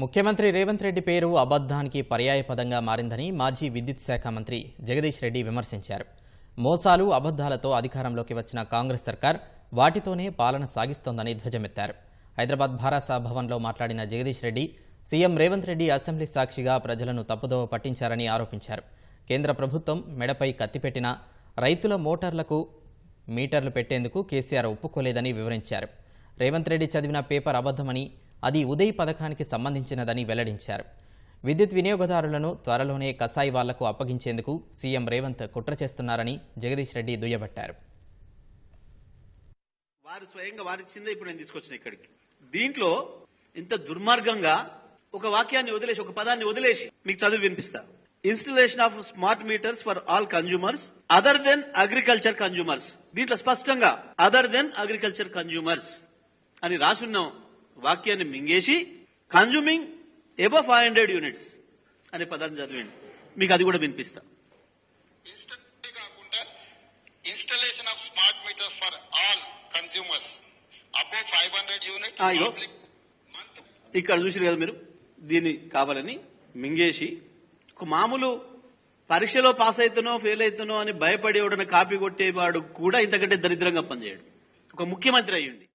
ముఖ్యమంత్రి రేవంత్ రెడ్డి పేరు అబద్ధానికి పర్యాయపదంగా మారిందని మాజీ విద్యుత్ శాఖ మంత్రి జగదీష్ రెడ్డి విమర్శించారు. మోసాలు అబద్ధాలతో అధికారంలోకి వచ్చిన కాంగ్రెస్ సర్కార్ వాటితోనే పాలన సాగిస్తోందని ధ్వజమెత్తారు. హైదరాబాద్ భారాసా భవన్లో మాట్లాడిన జగదీష్ రెడ్డి సీఎం రేవంత్ రెడ్డి అసెంబ్లీ సాక్షిగా ప్రజలను తప్పుదోవ పట్టించారని ఆరోపించారు. కేంద్ర ప్రభుత్వం మెడపై కత్తిపెట్టిన రైతుల మోటార్లకు మీటర్లు పెట్టేందుకు కేసీఆర్ ఒప్పుకోలేదని వివరించారు. రేవంత్ రెడ్డి చదివిన పేపర్ అబద్ధమని అది ఉదయ్ పథకానికి సంబంధించినదని వెల్లడించారు. విద్యుత్ వినియోగదారులను త్వరలోనే కసాయి వాళ్ళకు అప్పగించేందుకు సీఎం రేవంత్ కుట్ర చేస్తున్నారని జగదీష్ రెడ్డి దుయ్యబట్టారు. వారు స్వయంగా వారిచ్చిందే ఇప్పుడు నేను తీసుకొచ్చిన ఇక్కడికి. దీంట్లో ఇంత దుర్మార్గంగా ఒక వాక్యాన్ని వదిలేసి ఒక పదాన్ని వదిలేసి మీకు చదువు వినిపిస్తా. Installation of smart meters for all consumers other than agriculture consumers దీంట్లో స్పష్టంగా అదర్ దెన్ అగ్రికల్చర్ కన్జ్యూమర్స్ అని రాసున్నాం. వాక్యాన్ని మింగేసి consuming above five hundred units అనే పదాన్ని చదివండి మీకు అది కూడా వినిపిస్తా. Installation of smart meter for all consumers above five hundred units ఇగో. ఇక్కడ చూసారు కదా మీరు? దీన్ని కావాలని మింగేసి ఒక మామూలు పరీక్షలో పాస్ అవుతానో ఫెయిల్ అవుతానో అని భయపడేవాడని కాపీ కొట్టేవాడు కూడా ఇంతకంటే దరిద్రంగా పనిచేయడు. ఒక ముఖ్యమంత్రి అయ్యండి.